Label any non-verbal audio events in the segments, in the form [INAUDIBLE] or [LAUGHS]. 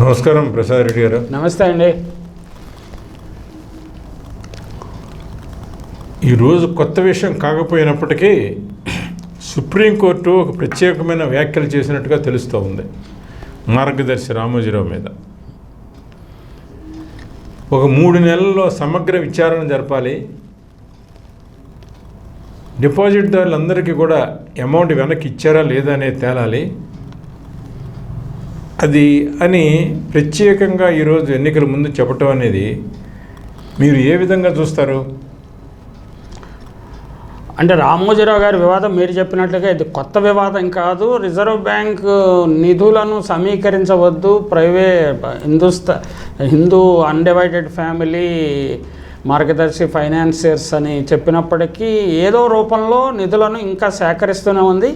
నమస్కారం ప్రసాద్ రెడ్డి గారు. నమస్తే అండి. ఈరోజు కొత్త విషయం కాకపోయినప్పటికీ సుప్రీంకోర్టు ఒక ప్రత్యేకమైన వ్యాఖ్యలు చేసినట్టుగా తెలుస్తూ ఉంది. మార్గదర్శి రామోజీరావు మీద. ఒక మూడు నెలల్లో సమగ్ర విచారణ జరపాలి. డిపాజిట్దారులందరికీ కూడా అమౌంట్ వెనక్కి ఇచ్చారా లేదా అనేది తేలాలి. అది అని ప్రత్యేకంగా ఈరోజు ఎన్నికల ముందు చెప్పటం అనేది మీరు ఏ విధంగా చూస్తారు? అంటే రామోజీరావు గారి వివాదం మీరు చెప్పినట్లుగా ఇది కొత్త వివాదం కాదు. రిజర్వ్ బ్యాంక్ నిధులను సమీకరించవద్దు. ప్రైవే హిందుస్థా Hindu undivided family Margadarsi financiers అని చెప్పినప్పటికీ ఏదో రూపంలో నిధులను ఇంకా సేకరిస్తూనే ఉంది.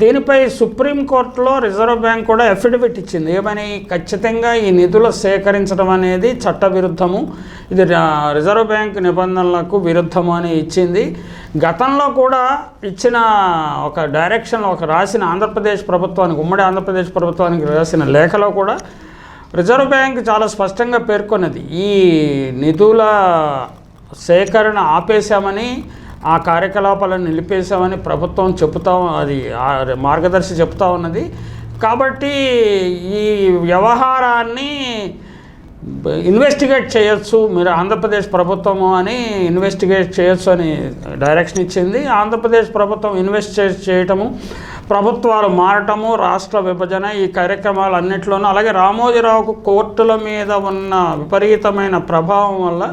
దీనిపై సుప్రీంకోర్టులో రిజర్వ్ బ్యాంక్ కూడా అఫిడవిట్ ఇచ్చింది. ఏమని? ఖచ్చితంగా ఈ నిధులు సేకరించడం అనేది చట్టవిరుద్ధము. ఇది రిజర్వ్ బ్యాంక్ నిబంధనలకు విరుద్ధము అని ఇచ్చింది. గతంలో కూడా ఇచ్చిన ఒక డైరెక్షన్ ఒక రాసిన ఆంధ్రప్రదేశ్ ప్రభుత్వానికి ఉమ్మడి ఆంధ్రప్రదేశ్ ప్రభుత్వానికి రాసిన లేఖలో కూడా రిజర్వ్ బ్యాంక్ చాలా స్పష్టంగా పేర్కొన్నది. ఈ నిధుల సేకరణ ఆపేశామని ఆ కార్యకలాపాలను నిలిపేశామని ప్రభుత్వం చెబుతా అది మార్గదర్శి చెప్తా ఉన్నది. కాబట్టి ఈ వ్యవహారాన్ని ఇన్వెస్టిగేట్ చేయొచ్చు. మీరు ఆంధ్రప్రదేశ్ ప్రభుత్వము అని ఇన్వెస్టిగేట్ చేయొచ్చు అని డైరెక్షన్ ఇచ్చింది. ఆంధ్రప్రదేశ్ ప్రభుత్వం ఇన్వెస్టిగేట్ చేయటము ప్రభుత్వాలు మారటము రాష్ట్ర విభజన ఈ కార్యక్రమాలు అన్నింటిలోనూ అలాగే రామోజీరావుకు కోర్టుల మీద ఉన్న విపరీతమైన ప్రభావం వల్ల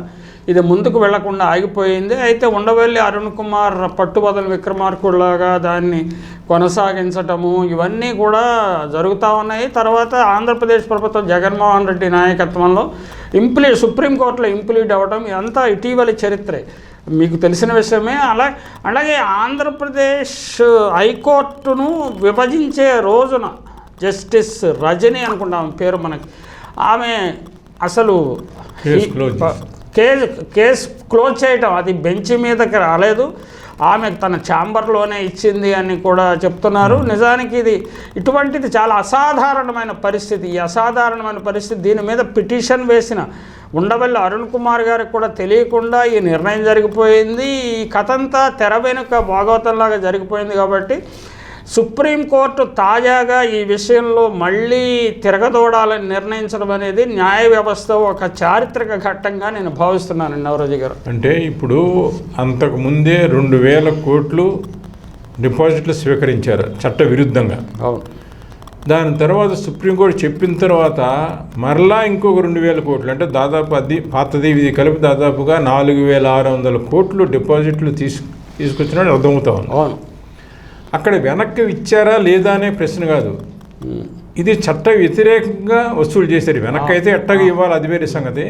ఇది ముందుకు వెళ్ళకుండా ఆగిపోయింది. అయితే ఉండవల్లి అరుణ్ కుమార్ పట్టుబదలు విక్రమార్కుడులాగా దాన్ని కొనసాగించటము ఇవన్నీ కూడా జరుగుతూ ఉన్నాయి. తర్వాత ఆంధ్రప్రదేశ్ ప్రభుత్వం జగన్మోహన్ రెడ్డి నాయకత్వంలో ఇంప్లీ సుప్రీంకోర్టులో ఇంప్లీడ్ అవ్వడం ఇదంతా ఇటీవలి చరిత్రే. మీకు తెలిసిన విషయమే. అలా అలాగే ఆంధ్రప్రదేశ్ హైకోర్టును విభజించే రోజున జస్టిస్ రజని అనుకుంటాం పేరు మనకి. ఆమె అసలు కేసు కేసు క్లోజ్ చేయటం అది బెంచ్ మీదకి రాలేదు. ఆమె తన ఛాంబర్లోనే ఇచ్చింది అని కూడా చెప్తున్నారు. నిజానికి ఇది ఇటువంటిది చాలా అసాధారణమైన పరిస్థితి. ఈ అసాధారణమైన పరిస్థితి దీని మీద పిటిషన్ వేసిన ఉండవల్లి అరుణ్ కుమార్ గారికి కూడా తెలియకుండా ఈ నిర్ణయం జరిగిపోయింది. ఈ కథ అంతా తెర వెనుక భాగవతంలాగా జరిగిపోయింది కాబట్టి సుప్రీంకోర్టు తాజాగా ఈ విషయంలో మళ్ళీ తిరగదోడాలని నిర్ణయించడం అనేది న్యాయ వ్యవస్థ ఒక చారిత్రక ఘట్టంగా నేను భావిస్తున్నాను నవరోజీ గారు. అంటే ఇప్పుడు అంతకు ముందే రెండు వేల కోట్లు డిపాజిట్లు స్వీకరించారు చట్ట విరుద్ధంగా అవును. దాని తర్వాత సుప్రీంకోర్టు చెప్పిన తర్వాత మరలా ఇంకొక రెండు వేల కోట్లు అంటే దాదాపు అది పాతది ఇది కలిపి దాదాపుగా నాలుగు వేల ఆరు వందల కోట్లు డిపాజిట్లు తీసు తీసుకొచ్చినట్టు అర్థమవుతా ఉంది. అవును. అక్కడ వెనక్కి ఇచ్చారా లేదా అనే ప్రశ్న కాదు. ఇది చట్ట వ్యతిరేకంగా వసూలు చేశారు. వెనక్కి అయితే ఎట్టగా ఇవ్వాలి అది వేరే సంగతి.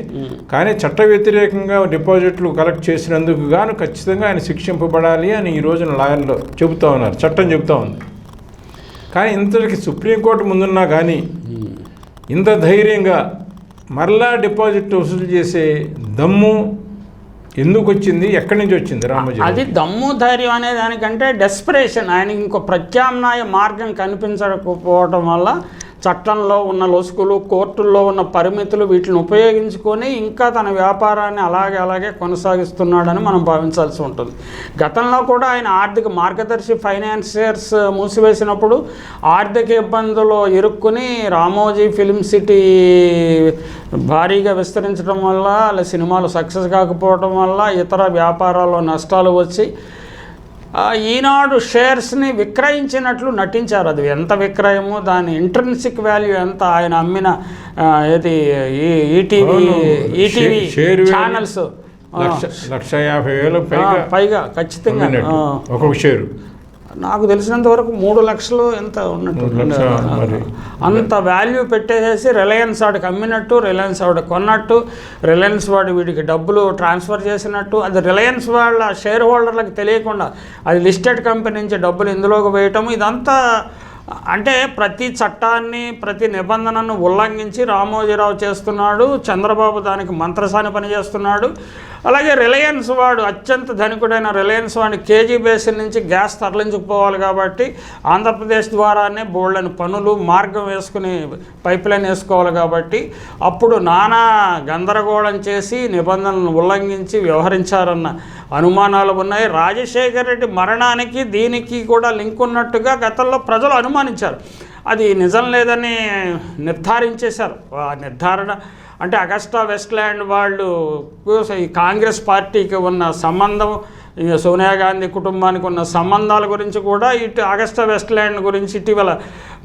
కానీ చట్ట వ్యతిరేకంగా డిపాజిట్లు కలెక్ట్ చేసినందుకు గాను ఖచ్చితంగా ఆయన శిక్షింపబడాలి అని ఈ రోజున లాయర్లు చెబుతా ఉన్నారు. చట్టం చెబుతా ఉంది. కానీ ఇంతటికి సుప్రీంకోర్టు ముందున్నా కానీ ఇంత ధైర్యంగా మరలా డిపాజిట్ వసూలు చేసే దమ్ము ఎందుకు వచ్చింది ఎక్కడి నుంచి వచ్చింది రామోజీ అది దమ్ము ధైర్యం అనే దానికంటే డెస్పరేషన్ ఆయనకి ఇంకో ప్రత్యామ్నాయ మార్గం కనిపించకపోవడం వల్ల చట్టంలో ఉన్న లొసుకులు కోర్టుల్లో ఉన్న పరిమితులు వీటిని ఉపయోగించుకొని ఇంకా తన వ్యాపారాన్ని అలాగే అలాగే కొనసాగిస్తున్నాడని మనం భావించాల్సి ఉంటుంది. గతంలో కూడా ఆయన ఆర్థిక మార్గదర్శి ఫైనాన్షియర్స్ మూసివేసినప్పుడు ఆర్థిక ఇబ్బందులు ఇరుక్కుని రామోజీ ఫిలిం సిటీ భారీగా విస్తరించడం వల్ల అలా సినిమాలు సక్సెస్ కాకపోవడం వల్ల ఇతర వ్యాపారాల్లో నష్టాలు వచ్చి ఈనాడు షేర్స్ని విక్రయించినట్లు నటించారు. అది ఎంత విక్రయము దాని ఇంట్రెన్సిక్ వాల్యూ ఎంత ఆయన అమ్మిన ఏది ఈ- ఈటీవీ. ETV channels. లక్ష యాభై వేలు పైగా పైగా ఖచ్చితంగా. ఒక్కొక్క షేరు. నాకు తెలిసినంత వరకు మూడు లక్షలు ఎంత ఉన్నట్టు. అంత వాల్యూ పెట్టేసేసి రిలయన్స్ వాడికి అమ్మినట్టు రిలయన్స్ వాడు కొన్నట్టు రిలయన్స్ వాడు వీడికి డబ్బులు ట్రాన్స్ఫర్ చేసినట్టు. అది రిలయన్స్ వాళ్ళ షేర్ హోల్డర్లకు తెలియకుండా అది లిస్టెడ్ కంపెనీ నుంచి డబ్బులు ఇందులోకి వేయటం ఇదంతా అంటే ప్రతి చట్టాన్ని ప్రతి నిబంధనను ఉల్లంఘించి రామోజీరావు చేస్తున్నాడు చంద్రబాబు దానికి మంత్రసాని పనిచేస్తున్నాడు. అలాగే రిలయన్స్ వాడు అత్యంత ధనికుడైన రిలయన్స్ వాడిని కేజీ బేసిన్ నుంచి గ్యాస్ తరలించుకుపోవాలి కాబట్టి ఆంధ్రప్రదేశ్ ద్వారానే బోళ్ళని పనులు మార్గం వేసుకుని పైప్ లైన్ వేసుకోవాలి కాబట్టి అప్పుడు నానా గందరగోళం చేసి నిబంధనలను ఉల్లంఘించి వ్యవహరించారన్న అనుమానాలు ఉన్నాయి. రాజశేఖర రెడ్డి మరణానికి దీనికి కూడా లింక్ ఉన్నట్టుగా గతంలో ప్రజలు అనుమానించారు. అది నిజం లేదని నిర్ధారించేశారు. ఆ నిర్ధారణ అంటే అగస్టా వెస్ట్ల్యాండ్ వాళ్ళు ఈ కాంగ్రెస్ పార్టీకి ఉన్న సంబంధం సోనియా గాంధీ కుటుంబానికి ఉన్న సంబంధాల గురించి కూడా ఇటు అగస్టా వెస్ట్ల్యాండ్ గురించి ఇటీవల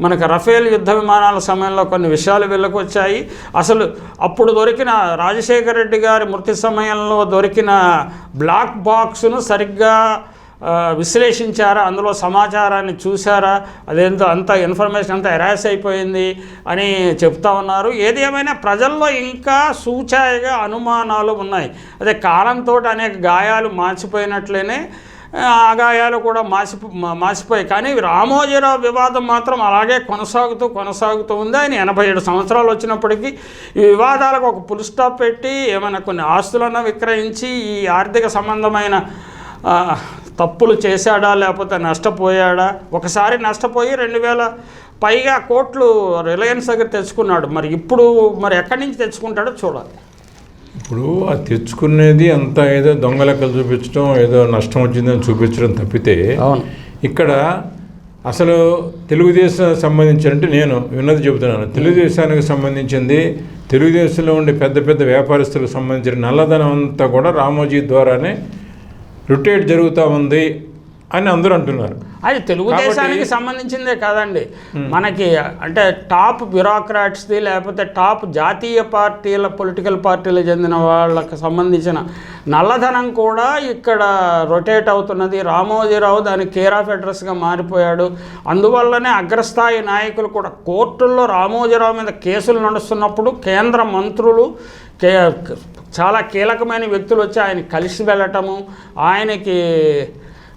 మనకు రఫేల్ యుద్ధ విమానాల సమయంలో కొన్ని విషయాలు వెళ్ళకొచ్చాయి అసలు అప్పుడు దొరికిన రాజశేఖర రెడ్డి గారి మృతి సమయంలో దొరికిన బ్లాక్ బాక్స్ను సరిగ్గా విశ్లేషించారా? అందులో సమాచారాన్ని చూసారా అదేంతో అంత ఇన్ఫర్మేషన్ అంతా ఎరాస్ అయిపోయింది అని చెప్తా ఉన్నారు. ఏది ఏమైనా ప్రజల్లో ఇంకా సూచాయిగా అనుమానాలు ఉన్నాయి. అదే కాలంతో అనేక గాయాలు మార్చిపోయినట్లేనే ఆ గాయాలు కూడా మాసి మాసిపోయాయి. కానీ రామోజీరావు వివాదం మాత్రం అలాగే కొనసాగుతూ కొనసాగుతూ ఉంది. ఆయన ఎనభై ఏడు సంవత్సరాలు వచ్చినప్పటికీ ఈ వివాదాలకు ఒక పుల్ స్టాప్ పెట్టి ఏమైనా కొన్ని ఆస్తులను విక్రయించి ఈ ఆర్థిక సంబంధమైన తప్పులు చేశాడా లేకపోతే నష్టపోయాడా? ఒకసారి నష్టపోయి రెండు వేల పైగా కోట్లు రిలయన్స్ దగ్గర తెచ్చుకున్నాడు. మరి ఇప్పుడు మరి ఎక్కడి నుంచి తెచ్చుకుంటాడో చూడాలి. ఇప్పుడు ఆ తెచ్చుకునేది అంతా ఏదో దొంగ లెక్కలు చూపించడం ఏదో నష్టం వచ్చిందని చూపించడం తప్పితే ఇక్కడ అసలు తెలుగుదేశం సంబంధించి అంటే నేను విన్నది చెబుతున్నాను. తెలుగుదేశానికి సంబంధించింది తెలుగుదేశంలో ఉండే పెద్ద పెద్ద వ్యాపారస్తులకు సంబంధించిన నల్లధనం అంతా కూడా రామోజీ ద్వారానే రొటేట్ జరుగుతూ ఉంది. అని అందరూ అంటున్నారు. అది తెలుగుదేశానికి సంబంధించిందే కాదండి. మనకి అంటే టాప్ బ్యూరోక్రాట్స్ది లేకపోతే టాప్ జాతీయ పార్టీల పొలిటికల్ పార్టీలకు చెందిన వాళ్ళకి సంబంధించిన నల్లధనం కూడా ఇక్కడ రొటేట్ అవుతున్నది. రామోజీరావు దాని కేర్ ఆఫ్ అడ్రస్గా మారిపోయాడు. అందువల్లనే అగ్రస్థాయి నాయకులు కూడా కోర్టుల్లో రామోజీరావు మీద కేసులు నడుస్తున్నప్పుడు కేంద్ర మంత్రులు కే చాలా కీలకమైన వ్యక్తులు వచ్చి ఆయన కలిసి వెళ్ళటము ఆయనకి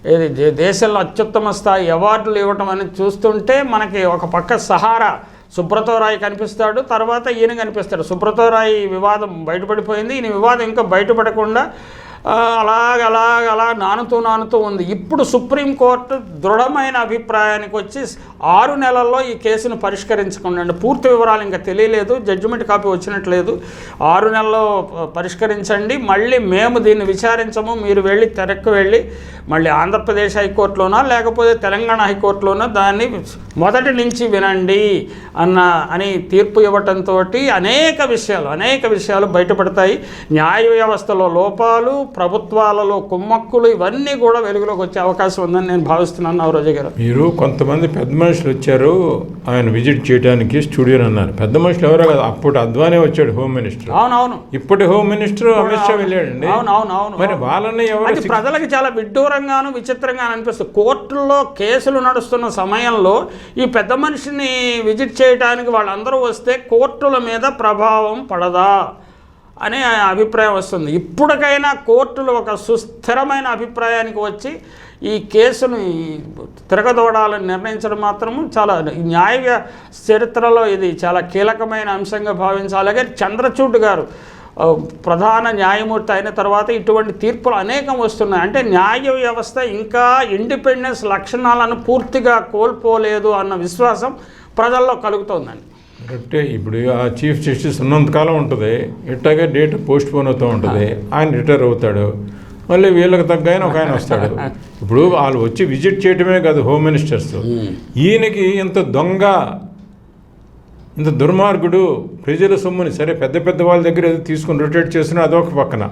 ఇది దేశంలో అత్యుత్తమ స్థాయి అవార్డులు ఇవ్వటం అనేది చూస్తుంటే మనకి ఒక పక్క సహారా సుబ్రతో రాయ్ కనిపిస్తాడు తర్వాత ఈయన కనిపిస్తాడు. సుబ్రతో రాయ్ వివాదం బయటపడిపోయింది. ఈయన వివాదం ఇంకా బయటపడకుండా అలాగ అలాగ అలా నానుతూ నానుతూ ఉంది. ఇప్పుడు సుప్రీంకోర్టు దృఢమైన అభిప్రాయానికి వచ్చి ఆరు నెలల్లో ఈ కేసును పరిష్కరించకుండా పూర్తి వివరాలు ఇంకా తెలియలేదు జడ్జిమెంట్ కాపీ వచ్చినట్లేదు. ఆరు నెలల్లో పరిష్కరించండి. మళ్ళీ మేము దీన్ని విచారించము. మీరు వెళ్ళి తెరక్కు వెళ్ళి మళ్ళీ ఆంధ్రప్రదేశ్ హైకోర్టులోనా లేకపోతే తెలంగాణ హైకోర్టులోనా దాన్ని మొదటి నుంచి వినండి అన్న అని తీర్పు ఇవ్వటంతో అనేక విషయాలు అనేక విషయాలు బయటపడతాయి. న్యాయ వ్యవస్థలో లోపాలు ప్రభుత్వాలలో కుమ్మక్కులు ఇవన్నీ కూడా వెలుగులోకి వచ్చే అవకాశం ఉందని నేను భావిస్తున్నాను నవరోజు గారు. మీరు కొంతమంది పెద్ద మనుషులు వచ్చారు ఆయన విజిట్ చేయడానికి స్టూడియోని అన్నారు. పెద్ద మనుషులు ఎవరో కదా అప్పుడు అద్వానే వచ్చాడు హోమ్ మినిస్టర్. అవునవును. ఇప్పటి హోమ్ మినిస్టర్ అమిత్ షా వెళ్ళాడండి. అవును అవును అవును మరి వాళ్ళని ఎవరు ప్రజలకు చాలా విడ్డూరంగాను విచిత్రంగాను అనిపిస్తుంది. కోర్టుల్లో కేసులు నడుస్తున్న సమయంలో ఈ పెద్ద మనిషిని విజిట్ చేయడానికి వాళ్ళందరూ వస్తే కోర్టుల మీద ప్రభావం పడదా? అనే అభిప్రాయం వస్తుంది. ఇప్పటికైనా కోర్టులు ఒక సుస్థిరమైన అభిప్రాయానికి వచ్చి ఈ కేసును తిరగదోడాలని నిర్ణయించడం మాత్రము చాలా న్యాయ చరిత్రలో ఇది చాలా కీలకమైన అంశంగా భావించాలి. అలాగే చంద్రచూడ్ గారు ప్రధాన న్యాయమూర్తి అయిన తర్వాత ఇటువంటి తీర్పులు అనేకం వస్తున్నాయి. అంటే న్యాయ వ్యవస్థ ఇంకా ఇండిపెండెన్స్ లక్షణాలను పూర్తిగా కోల్పోలేదు అన్న విశ్వాసం ప్రజల్లో కలుగుతోందండి. అంటే ఇప్పుడు ఆ చీఫ్ జస్టిస్ ఉన్నంతకాలం ఉంటుంది. ఇట్టాగే డేట్ పోస్ట్ పోన్ అవుతూ ఉంటుంది. ఆయన రిటైర్ అవుతాడు. మళ్ళీ వీళ్ళకి తగ్గ ఆయన ఒక ఆయన వస్తాడు. ఇప్పుడు వాళ్ళు వచ్చి విజిట్ చేయటమే కాదు హోమ్ మినిస్టర్స్. ఈయనకి ఇంత దొంగ ఇంత దుర్మార్గుడు ప్రజల సొమ్ముని సరే పెద్ద పెద్ద వాళ్ళ దగ్గర ఏదో తీసుకుని రొటేట్ చేసిన అదొక పక్కన.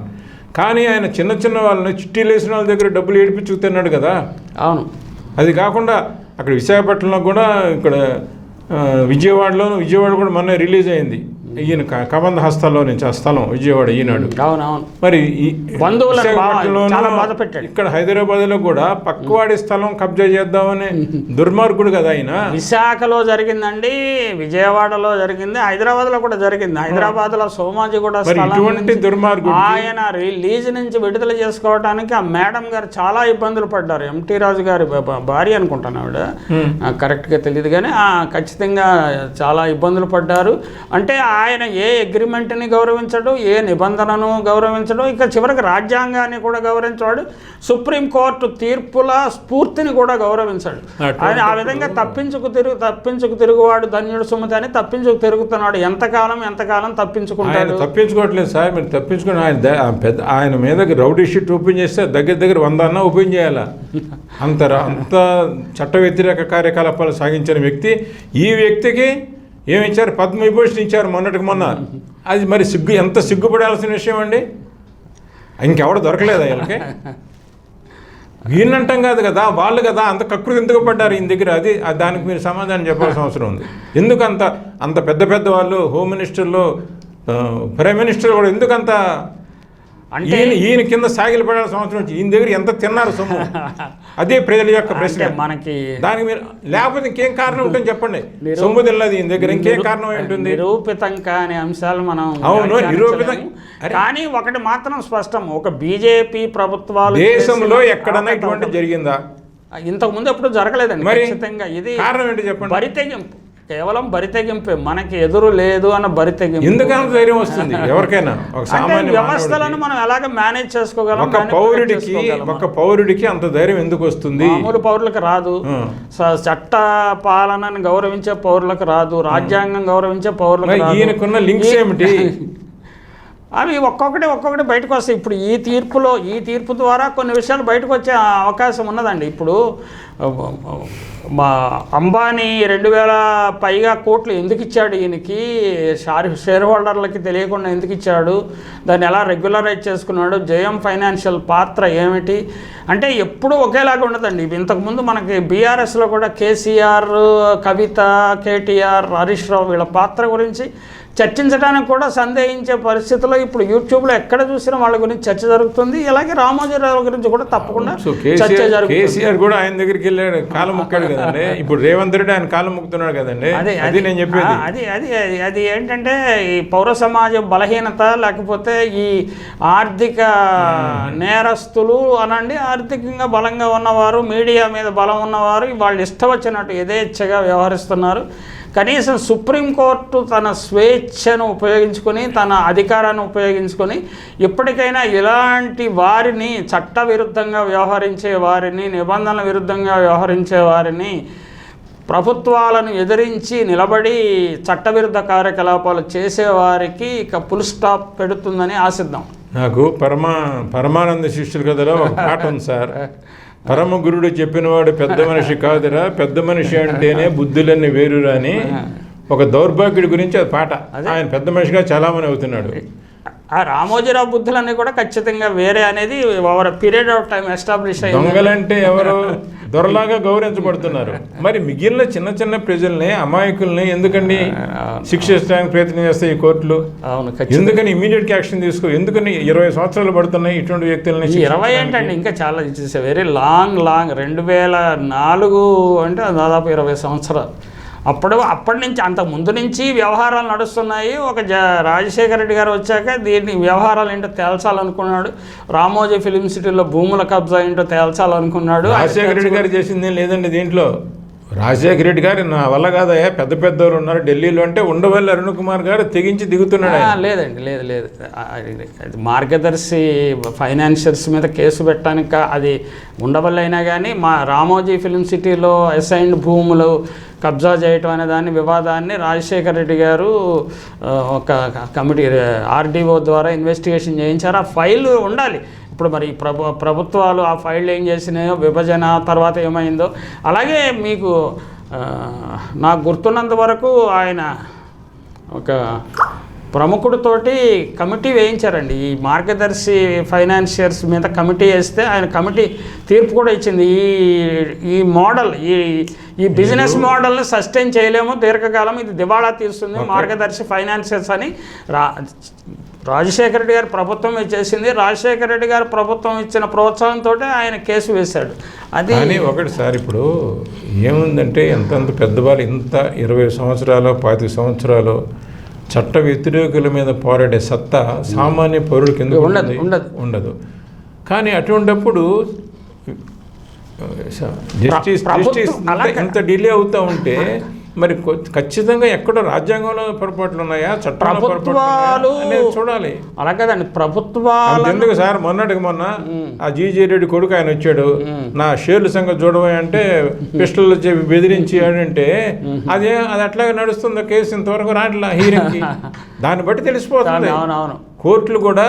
కానీ ఆయన చిన్న చిన్న వాళ్ళని చిట్టీలు వేసిన వాళ్ళ దగ్గర డబ్బులు ఏడిపించుకుతున్నాడు కదా. అవును. అది కాకుండా అక్కడ విశాఖపట్నంలో కూడా ఇక్కడ విజయవాడలోను విజయవాడ కూడా మొన్న రిలీజ్ అయింది. ఈయన క- కబంధ హస్తాల్లో నుంచి ఆ స్థలం విజయవాడ ఈనాడు. అవునవును మరి. ఇక్కడ హైదరాబాద్లో కూడా పక్కవాడి స్థలం కబ్జా చేద్దామని దుర్మార్గుడు కదా ఆయన. విశాఖలో జరిగిందండి విజయవాడలో జరిగింది హైదరాబాద్లో కూడా జరిగింది. హైదరాబాద్లో సోమాజిగూడ మరి స్థలం ఇటువంటి దుర్మార్గుడు ఆయన రిలీజ్ నుంచి విడుదల చేసుకోవడానికి ఆ మేడం గారు చాలా ఇబ్బందులు పడ్డారు. ఎంటీ రాజు గారి భార్య అనుకుంటాను ఆవిడ. ఆ, కరెక్ట్గా తెలియదు కానీ ఆ, ఖచ్చితంగా చాలా ఇబ్బందులు పడ్డారు. అంటే ఆయన ఏ అగ్రిమెంట్ని గౌరవించడు ఏ నిబంధనను గౌరవించడు ఇక చివరికి రాజ్యాంగాన్ని కూడా గౌరవించాడు సుప్రీంకోర్టు తీర్పుల స్ఫూర్తిని కూడా గౌరవించాడు. ఆయన ఆ విధంగా తప్పించుకు తిరుగు తప్పించుకు తిరుగువాడు ధన్యుడు సుమతి అని తప్పించుకు తిరుగుతున్నాడు. ఎంతకాలం ఎంతకాలం తప్పించుకుంటాడు? తప్పించుకోవట్లేదు సార్ మీరు తప్పించుకుని ఆయన పెద్ద ఆయన మీద రౌడీ షీట్ ఓపెన్ చేస్తే దగ్గర దగ్గర వంద అన్న ఓపెన్ చేయాలా? అంత అంత చట్ట వ్యతిరేక కార్యకలాపాలు సాగించిన వ్యక్తి ఈ వ్యక్తికి ఏమి ఇచ్చారు పద్మవిభూషణ్ ఇచ్చారు మొన్నటికి మొన్న. అది మరి సిగ్గు ఎంత సిగ్గుపడాల్సిన విషయం అండి? ఇంకెవడ దొరకలేదు వీళ్ళకి వీళ్ళంటాం కాదు కదా వాళ్ళు కదా అంత కకృతి ఎందుకు పడ్డారు ఈయన దగ్గర? అది అది దానికి మీరు సమాధానం చెప్పాల్సిన అవసరం ఉంది. ఎందుకు అంత అంత పెద్ద పెద్ద వాళ్ళు హోమ్ మినిస్టర్లు ప్రైమ్ మినిస్టర్ కూడా ఎందుకంత అంటే ఈయన కింద సాగిలి పడాల్సిన అవసరం వచ్చి ఈయన దగ్గర ఎంత తిన్నారు సొమ్ము? [LAUGHS] అదే ప్రజల యొక్క ప్రశ్న. మనకి దానికి మీరు లేకపోతే ఇంకేం కారణం ఉంటుంది చెప్పండి? సొమ్ము తినలేదు ఈయన దగ్గర. ఇంకేం కారణం ఏంటుంది నిరూపితం కాని అంశాలు మనం అవును. నిరూపితం-. కానీ ఒకటి మాత్రం స్పష్టం. ఒక బీజేపీ ప్రభుత్వాలు దేశంలో ఎక్కడన్నా ఇటువంటి జరిగిందా? ఇంతకు ముందు ఎప్పుడు జరగలేదండి ఖచ్చితంగా. ఇది కారణం ఏంటి చెప్పండి? బరితెగింపు. కేవలం బరితెగింపే మనకి ఎదురు లేదు అన్న బరితెగింపు. ఎందుకంత ధైర్యం వస్తుంది ఎవరికైనా. ఒక సామాన్య వ్యవస్థలను మనం ఎలాగ మేనేజ్ చేసుకోగలం ఒక పౌరుడికి ఒక పౌరుడికి అంత ధైర్యం ఎందుకు వస్తుంది? మామూలు పౌరులకు రాదు. చట్ట పాలనని గౌరవించే పౌరులకు రాదు. రాజ్యాంగం గౌరవించే పౌరులకు ఈయనకున్న లింక్స్ ఏమిటి? [LAUGHS] అవి ఒక్కొక్కటి ఒక్కొక్కటి బయటకు వస్తాయి. ఇప్పుడు ఈ తీర్పులో ఈ తీర్పు ద్వారా కొన్ని విషయాలు బయటకు వచ్చే అవకాశం ఉన్నదండి. ఇప్పుడు మా అంబానీ రెండు వేల పైగా కోట్లు ఎందుకు ఇచ్చాడు ఈయనకి? షార్ షేర్ హోల్డర్లకి తెలియకుండా ఎందుకు ఇచ్చాడు? దాన్ని ఎలా రెగ్యులరైజ్ చేసుకున్నాడు? జయం ఫైనాన్షియల్ పాత్ర ఏమిటి? అంటే ఎప్పుడూ ఒకేలాగా ఉండదండి. ఇంతకుముందు మనకి బీఆర్ఎస్లో కూడా కేసీఆర్ కవిత కేటీఆర్ హరీష్ రావు వీళ్ళ పాత్ర గురించి చర్చించడానికి కూడా సందేహించే పరిస్థితిలో ఇప్పుడు యూట్యూబ్లో ఎక్కడ చూసినా వాళ్ళ గురించి చర్చ జరుగుతుంది. ఇలాగే రామోజీరావు గురించి కూడా తప్పకుండా చర్చ కేసీఆర్ జరుగుతుంది. కేసీఆర్ కూడా ఆయన దగ్గరికి వెళ్ళాడు. కాలం ముక్కాడు కదండి. ఇప్పుడు రేవంత్ రెడ్డి ఆయన కాలం ముక్కుతున్నాడు కదండి. అదే అది నేను చెప్పేది. అది అది అది అది ఏంటంటే ఈ పౌర సమాజ బలహీనత లేకపోతే ఈ ఆర్థిక నేరస్తులు అనండి ఆర్థికంగా బలంగా ఉన్నవారు మీడియా మీద బలం ఉన్నవారు వాళ్ళు ఇష్టం వచ్చినట్టు యథేచ్ఛగా వ్యవహరిస్తున్నారు. కనీసం సుప్రీంకోర్టు తన స్వేచ్ఛను ఉపయోగించుకొని తన అధికారాన్ని ఉపయోగించుకొని ఎప్పటికైనా ఇలాంటి వారిని చట్టవిరుద్ధంగా వ్యవహరించే వారిని నిబంధనల విరుద్ధంగా వ్యవహరించే వారిని ప్రభుత్వాలను ఎదిరించి నిలబడి చట్టవిరుద్ధ కార్యకలాపాలు చేసేవారికి ఇక ఫుల్ స్టాప్ పెడుతుందని ఆశిద్దాం. నాకు పరమా పరమానంద శిష్యుల కథలో ఒక పాట ఉంది సార్. [LAUGHS] పరమ గురుడు చెప్పినవాడు పెద్ద మనిషి కాదురా పెద్ద మనిషి అంటేనే బుద్ధులన్నీ వేరురా అని ఒక దౌర్భాగ్యుడి గురించి అది పాట. ఆయన పెద్ద మనిషిగా చాలామంది అవుతున్నాడు. ఆ రామోజీరావు బుద్ధులన్నీ కూడా ఖచ్చితంగా వేరే అనేది over period of time establish అయింది. దొంగలంటే ఎవరు? దొరలాగా గౌరవించబడుతున్నారు. మరి మిగిలిన చిన్న చిన్న ప్రజల్ని అమాయకుల్ని ఎందుకండి శిక్షించడానికి ప్రయత్నం చేస్తాయి ఈ కోర్టులు? అవును ఎందుకని ఇమీడియట్ యాక్షన్ తీసుకో ఎందుకని ఇరవై సంవత్సరాలు పడుతున్నాయి ఇటువంటి వ్యక్తులని ఇరవై ఏంటండి? ఇంకా చాలా ఇట్స్ వెరీ లాంగ్ లాంగ్ రెండు వేల నాలుగు అంటే దాదాపు ఇరవై సంవత్సరాలు. అప్పుడు అప్పటి నుంచి అంత ముందు నుంచి వ్యవహారాలు నడుస్తున్నాయి. ఒక జ రాజశేఖర రెడ్డి గారు వచ్చాక దీన్ని వ్యవహారాలు ఏంటో తేల్చాలనుకున్నాడు. రామోజీ ఫిలిం సిటీలో భూముల కబ్జా ఏంటో తేల్చాలనుకున్నాడు. రాజశేఖర రెడ్డి గారు చేసింది లేదండి దీంట్లో? రాజశేఖర రెడ్డి గారు నా వల్ల కాదయ్యా పెద్ద పెద్దవారు ఉన్నారు ఢిల్లీలో అంటే ఉండవల్లి అరుణ్ కుమార్ గారు తెగించి దిగుతున్నాడు లేదండి లేదు లేదు. మార్గదర్శి ఫైనాన్షియర్స్ మీద కేసు పెట్టడానికి కా- అది ఉండవల్లి అయినా కానీ మా రామోజీ ఫిలిం సిటీలో అసైన్డ్ భూములు కబ్జా చేయటం అనే దాన్ని వివాదాన్ని రాజశేఖర రెడ్డి గారు ఒక కమిటీ ఆర్డీఓ ద్వారా ఇన్వెస్టిగేషన్ చేయించారు. ఆ ఫైల్ ఉండాలి. ఇప్పుడు మరి ప్రభు ప్రభుత్వాలు ఆ ఫైల్ ఏం చేసినాయో విభజన తర్వాత ఏమైందో. అలాగే మీకు నాకు గుర్తున్నంత వరకు ఆయన ఒక ప్రముఖుడితోటి కమిటీ వేయించారండి. ఈ మార్గదర్శి ఫైనాన్షియర్స్ మీద కమిటీ వేస్తే ఆయన కమిటీ తీర్పు కూడా ఇచ్చింది. ఈ ఈ మోడల్ ఈ ఈ బిజినెస్ మోడల్ని సస్టైన్ చేయలేము. దీర్ఘకాలం ఇది దివాళా తీస్తుంది. మార్గదర్శి ఫైనాన్షియర్స్ అని రా రాజశేఖర రెడ్డి గారి ప్రభుత్వం చేసింది రాజశేఖర రెడ్డి గారి ప్రభుత్వం ఇచ్చిన ప్రోత్సాహంతో ఆయన కేసు వేశాడు అది కానీ ఒకటి సార్ ఇప్పుడు ఏముందంటే ఎంతంత పెద్దవాళ్ళు ఇంత ఇరవై సంవత్సరాలు పాతి సంవత్సరాలు చట్ట వ్యతిరేకుల మీద పోరాడే సత్తా సామాన్య పౌరుడికి ఎందుకు ఉండదు? ఉండదు. ఉండదు కానీ అటువంటప్పుడు జస్టిస్ జస్టిస్ ఇంత డిలే అవుతూ ఉంటే మరి ఖచ్చితంగా ఎక్కడో రాజ్యాంగంలో పొరపాట్లు ఉన్నాయా? చట్టంలో పొరపాట్లు చూడాలి. అలా కదండి. ప్రభుత్వాల ఎందుకు సార్? మొన్నటికి మొన్న ఆ జీజీ రెడ్డి కొడుకు ఆయన వచ్చాడు. నా షేర్ల సంగతి చూడబోయ్ అంటే పిస్టల్ చెప్పి బెదిరించి అంటే అదే అది అట్లాగే నడుస్తుంది కేసు ఇంతవరకు రాట్లా హీరింగ్ [LAUGHS] దాన్ని బట్టి తెలిసిపోతుంది. అవునవును. కోర్టులు కూడా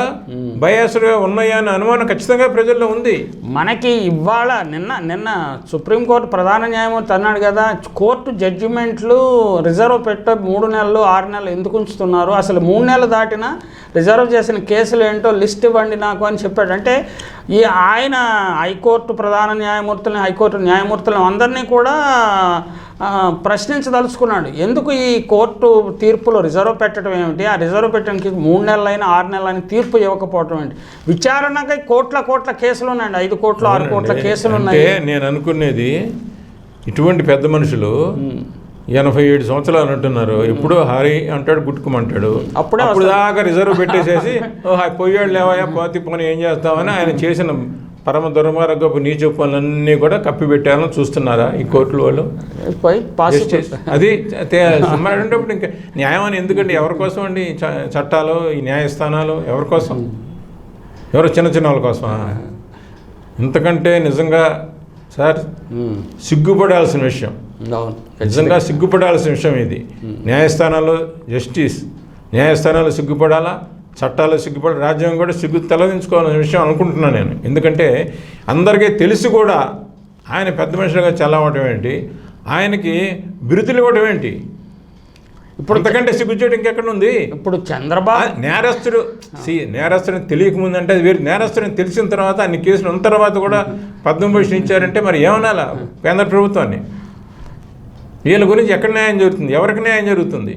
బయాసుగా ఉన్నాయా అనే అనుమానం ఖచ్చితంగా ప్రజల్లో ఉంది. మనకి ఇవాళ నిన్న నిన్న సుప్రీంకోర్టు ప్రధాన న్యాయమూర్తి అన్నాడు కదా కోర్టు జడ్జిమెంట్లు రిజర్వ్ పెట్ట మూడు నెలలు ఆరు నెలలు ఎందుకు ఉంచుతున్నారు? అసలు మూడు నెలలు దాటినా రిజర్వ్ చేసిన కేసులు ఏంటో లిస్ట్ ఇవ్వండి నాకు అని చెప్పాడు. అంటే ఈ ఆయన హైకోర్టు ప్రధాన న్యాయమూర్తులని హైకోర్టు న్యాయమూర్తులను అందరినీ కూడా ప్రశ్నించదలుచుకున్నాడు. ఎందుకు ఈ కోర్టు తీర్పులో రిజర్వ్ పెట్టడం ఏమిటి? ఆ రిజర్వ్ పెట్టడానికి మూడు నెలలైనా ఆరు నెలలైనా తీర్పు ఇవ్వకపోవడం ఏంటి? విచారణకై కోట్ల కోట్ల కేసులు ఉన్నాయండి ఐదు కోట్ల ఆరు కోట్ల. కేసులు ఉన్నాయి నేను అనుకునేది ఇటువంటి పెద్ద మనుషులు ఎనభై ఏడు సంవత్సరాలు అంటున్నారు. ఎప్పుడో హరి అంటాడు గుట్టుకుమంటాడు. అప్పుడే అప్పుడు దాకా రిజర్వ్ పెట్టేసేసి [LAUGHS] పోయాడు లేవయ్యా పోతి పోనీ ఏం చేస్తామని ఆయన చేసిన పరమ దుర్మార్గపు నీచ పనులన్నీ కూడా కప్పిపెట్టాలని చూస్తున్నారా ఈ కోర్టుల వాళ్ళు. అది సుమారుంటప్పుడు ఇంకా న్యాయం అని ఎందుకండి? ఎవరి కోసం అండి చట్టాలు ఈ న్యాయస్థానాలు? ఎవరి కోసం? ఎవరో చిన్న చిన్న వాళ్ళ కోసమా ఇంతకంటే నిజంగా సార్ సిగ్గుపడాల్సిన విషయం. నిజంగా సిగ్గుపడాల్సిన విషయం ఇది. న్యాయస్థానాల్లో జస్టిస్ న్యాయస్థానాలు సిగ్గుపడాలా? చట్టాలు సిగ్గుపడ రాజ్యాంగం కూడా సిగ్గు తలదించుకోవాలనే విషయం అనుకుంటున్నాను నేను. ఎందుకంటే అందరికీ తెలిసి కూడా ఆయన పెద్ద మనుషులుగా చల్లవటం ఏంటి? ఆయనకి బిరుదులు ఇవ్వడం ఏంటి? ఇప్పుడు అంతకంటే సిగ్గుచేయడం ఇంకెక్కడ ఉంది? ఇప్పుడు చంద్రబాబు నేరస్తుడు సి నేరస్తుడిని తెలియకముందు అంటే అది వేరు. నేరస్తుడిని తెలిసిన తర్వాత అన్ని కేసులు ఉన్న తర్వాత కూడా పద్మభూషణ్ ఇచ్చారంటే మరి ఏమనాలా కేంద్ర ప్రభుత్వాన్ని? వీళ్ళ గురించి ఎక్కడ న్యాయం జరుగుతుంది? ఎవరికి న్యాయం జరుగుతుంది?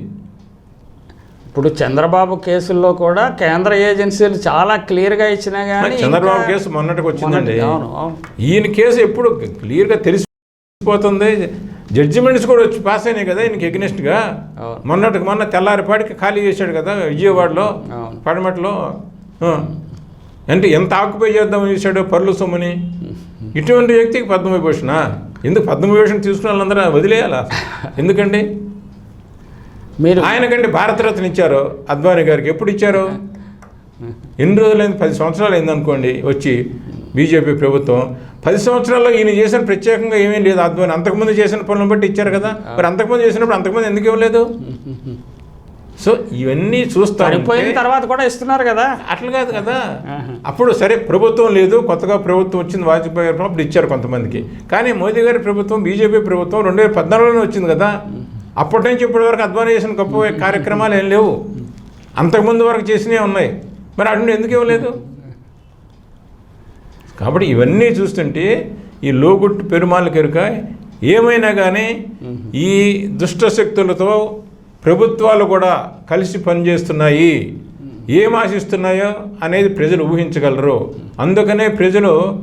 ఇప్పుడు చంద్రబాబు కేసుల్లో కూడా కేంద్ర ఏజెన్సీలు చాలా క్లియర్గా ఇచ్చినా కానీ చంద్రబాబు కేసు మొన్నటికి వచ్చిందండి. అవును అవును. ఈయన కేసు ఎప్పుడు క్లియర్గా తెలిసిపోతుంది. జడ్జిమెంట్స్ కూడా వచ్చి పాస్ అయినాయి కదా ఈయనకి ఎగ్నెస్ట్గా. మొన్నటికి మొన్న తెల్లారిపాటికి ఖాళీ చేశాడు కదా విజయవాడలో. పడమట్లో. అంటే ఎంత ఆక్యుపై చేద్దామని చూశాడు పర్లు సొమ్ముని. ఇటువంటి వ్యక్తికి పద్మవిభూషణ. ఎందుకు పద్మవిభూషణ తీసుకున్న వాళ్ళందరూ వదిలేయాలా? ఎందుకండి? మీరు ఆయనకంటే భారతరత్న ఇచ్చారు. అద్వానీ గారికి ఎప్పుడు ఇచ్చారు? ఎన్ని రోజులైంది పది సంవత్సరాలు అయింది అనుకోండి వచ్చి బీజేపీ ప్రభుత్వం. పది సంవత్సరాల్లో ఈయన చేసిన ప్రత్యేకంగా ఏమీ లేదు. అద్వాని అంతకుముందు చేసిన పనులను బట్టి ఇచ్చారు కదా. మరి అంతకుముందు చేసినప్పుడు అంతకుముందు ఎందుకు ఇవ్వలేదు? సో ఇవన్నీ చూస్తా చనిపోయిన ఉంటే తర్వాత కూడా ఇస్తున్నారు కదా. అట్లా కాదు కదా. అప్పుడు సరే ప్రభుత్వం లేదు. కొత్తగా ప్రభుత్వం వచ్చింది వాజ్పేయి గారు అప్పుడు ఇచ్చారు కొంతమందికి. కానీ మోదీ గారి ప్రభుత్వం బీజేపీ ప్రభుత్వం రెండు వేల పద్నాలుగులోనే వచ్చింది కదా. అప్పటి నుంచి ఇప్పటి వరకు చేసిన గొప్ప కార్యక్రమాలు ఏం లేవు. అంతకుముందు వరకు చేసినవి ఉన్నాయి. మరి అటు ఎందుకు ఇవ్వలేదు? కాబట్టి ఇవన్నీ చూస్తుంటే ఈ లోగుట్టు పెరుమాళ్ళ కెరుక ఏమైనా కానీ ఈ దుష్ట శక్తులతో ప్రభుత్వాలు కూడా కలిసి పనిచేస్తున్నాయి. ఏం ఆశిస్తున్నాయో అనేది ప్రజలు ఊహించగలరు. అందుకనే ప్రజలు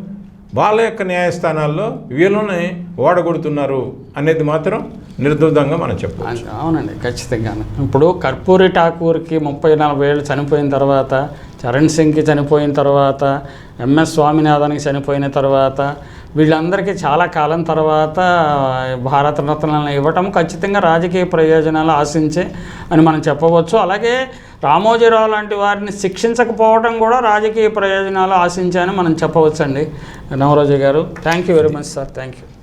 వాళ్ళ యొక్క న్యాయస్థానాల్లో వీళ్ళని ఓడగొడుతున్నారు అనేది మాత్రం నిర్దుదంగా మనం చెప్పవచ్చు. అవునండి ఖచ్చితంగా ఇప్పుడు కర్పూరి ఠాకూర్కి ముప్పై నలభై ఏళ్ళు చనిపోయిన తర్వాత చరణ్ సింగ్కి చనిపోయిన తర్వాత ఎంఎస్ స్వామినాథన్కి చనిపోయిన తర్వాత వీళ్ళందరికీ చాలా కాలం తర్వాత భారత రత్నాలను ఇవ్వటం ఖచ్చితంగా రాజకీయ ప్రయోజనాలు ఆశించే అని మనం చెప్పవచ్చు. అలాగే రామోజీరావు లాంటి వారిని శిక్షించకపోవడం కూడా రాజకీయ ప్రయోజనాలు ఆశించాయని మనం చెప్పవచ్చండి. నవరోజు గారు thank you very much sir thank you